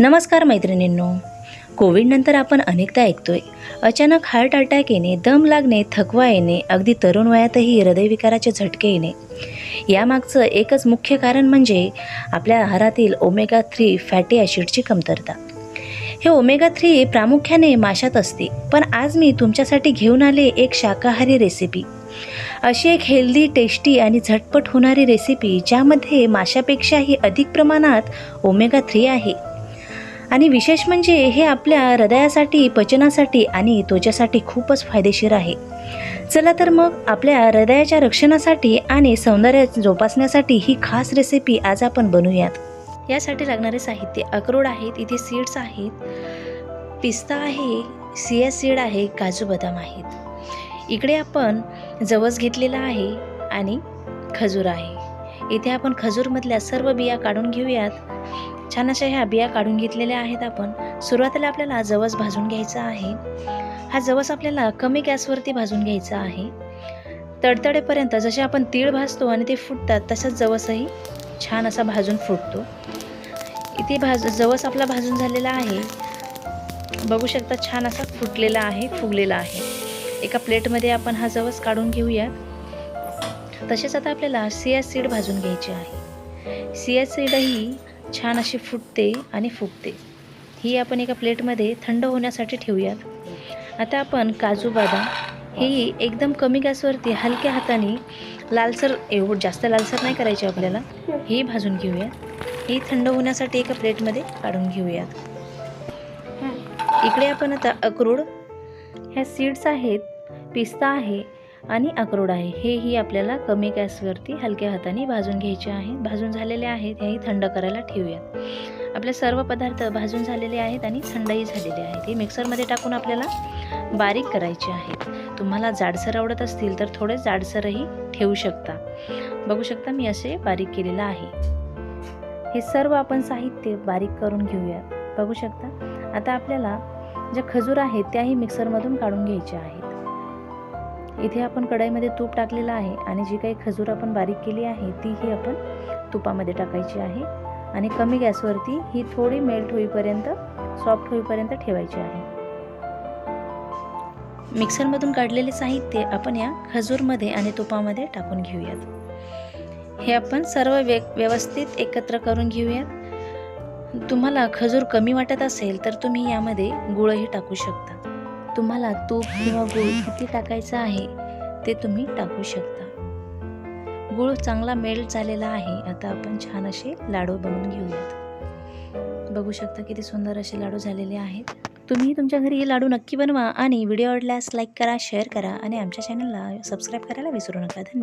नमस्कार मैत्रिणींनो. कोविडनंतर आपण अनेकदा ऐकतोय. अचानक हार्ट अटॅक येणे दम लागणे थकवा येणे अगदी तरुण वयातही हृदयविकाराचे झटके येणे. यामागचं एकच मुख्य कारण म्हणजे आपल्या आहारातील ओमेगा थ्री फॅटी ॲसिडची कमतरता. हे ओमेगा थ्री प्रामुख्याने माशात असते पण आज मी तुमच्यासाठी घेऊन आले एक शाकाहारी रेसिपी अशी एक हेल्दी टेस्टी आणि झटपट होणारी रेसिपी ज्यामध्ये माशापेक्षाही अधिक प्रमाणात ओमेगा थ्री आहे. आणि विशेष म्हणजे हे आपल्या हृदयासाठी पचनासाठी आणि त्वचेसाठी खूपच फायदेशीर आहे. चला तर मग आपल्या हृदयाच्या रक्षणासाठी आणि सौंदर्य जोपासण्यासाठी ही खास रेसिपी आज आपण बनवूयात. यासाठी लागणारे साहित्य अक्रोड आहेत इथे सीड्स आहेत पिस्ता आहे सिया सीड आहे काजू बदाम आहेत. इकडे आपण जवस घेतलेला आहे आणि खजूर आहे. इथे आपण खजूरमधल्या सर्व बिया काढून घेऊयात. छान अशा ह्या बिया काढून घेतलेल्या आहेत आपण. सुरुवातीला आपल्याला जवस भाजून घ्यायचा आहे. हा जवस आपल्याला कमी गॅसवरती भाजून घ्यायचा आहे. तडतडेपर्यंत जसे आपण तीळ भाजतो आणि ते फुटतात तसंच जवसही छान असा भाजून फुटतो. इथे भाज जवस आपला भाजून झालेला आहे. बघू शकता छान असा फुटलेला आहे फुगलेला आहे. एका प्लेटमध्ये आपण हा जवस काढून घेऊयात. तसेच आता आपल्याला सिया सीड भाजून घ्यायची आहे. सिया सीडही छान अशी फुटते आणि फुगते. ही आपण एका प्लेटमध्ये थंड होण्यासाठी ठेवूयात. आता आपण काजू बदाम ही एकदम कमी गॅसवरती हलक्या हाताने लालसर एवढं जास्त लालसर नाही करायची आपल्याला ही भाजून घेऊयात. ही थंड होण्यासाठी एका प्लेटमध्ये काढून घेऊयात. इकडे आपण आता अक्रोड ह्या सीड्स आहेत पिस्ता आहे आणि अक्रोड आहे. हेही आपल्याला कमी गॅसवरती हलक्या हाताने भाजून घ्यायचे आहे. भाजून झालेले आहेत. हेही थंड करायला ठेवूयात. आपले सर्व पदार्थ भाजून झालेले आहेत आणि थंडही झालेले आहेत. हे मिक्सरमध्ये टाकून आपल्याला बारीक करायचे आहेत तुम्हाला जाडसर आवडत असतील तर थोडे जाडसरही ठेवू शकता. बघू शकता मी असे बारीक केलेलं आहे. हे सर्व आपण साहित्य बारीक करून घेऊयात. बघू शकता. आता आपल्याला ज्या खजूर आहेत त्याही मिक्सरमधून काढून घ्यायच्या आहेत. इथे आपण कढईमध्ये तूप टाकलेलं आहे आणि जी काही खजूर आपण बारीक केली आहे तीही आपण तुपामध्ये टाकायची आहे. आणि कमी गॅसवरती ही थोडी मेल्ट होईपर्यंत सॉफ्ट होईपर्यंत ठेवायची आहे. मिक्सरमधून काढलेले साहित्य आपण या खजूरमध्ये आणि तुपामध्ये टाकून घेऊयात. हे आपण सर्व व्य व्यवस्थित एकत्र करून घेऊयात. तुम्हाला खजूर कमी वाटत असेल तर तुम्ही यामध्ये गुळही टाकू शकता. तुम्हाला तूप किंवा गूळ किती टाकायचं आहे ते तुम्ही टाकू शकता. गूळ चांगला मेल्ट झालेला आहे. आता आपण छान असे लाडू बनवून घेऊयात. बघू शकता किती सुंदर असे लाडू झालेले आहेत. तुम्ही तुमच्या घरी हे लाडू नक्की बनवा आणि व्हिडिओ आवडल्यास लाईक करा शेअर करा आणि आमच्या चॅनलला सबस्क्राईब करायला विसरू नका. धन्यवाद.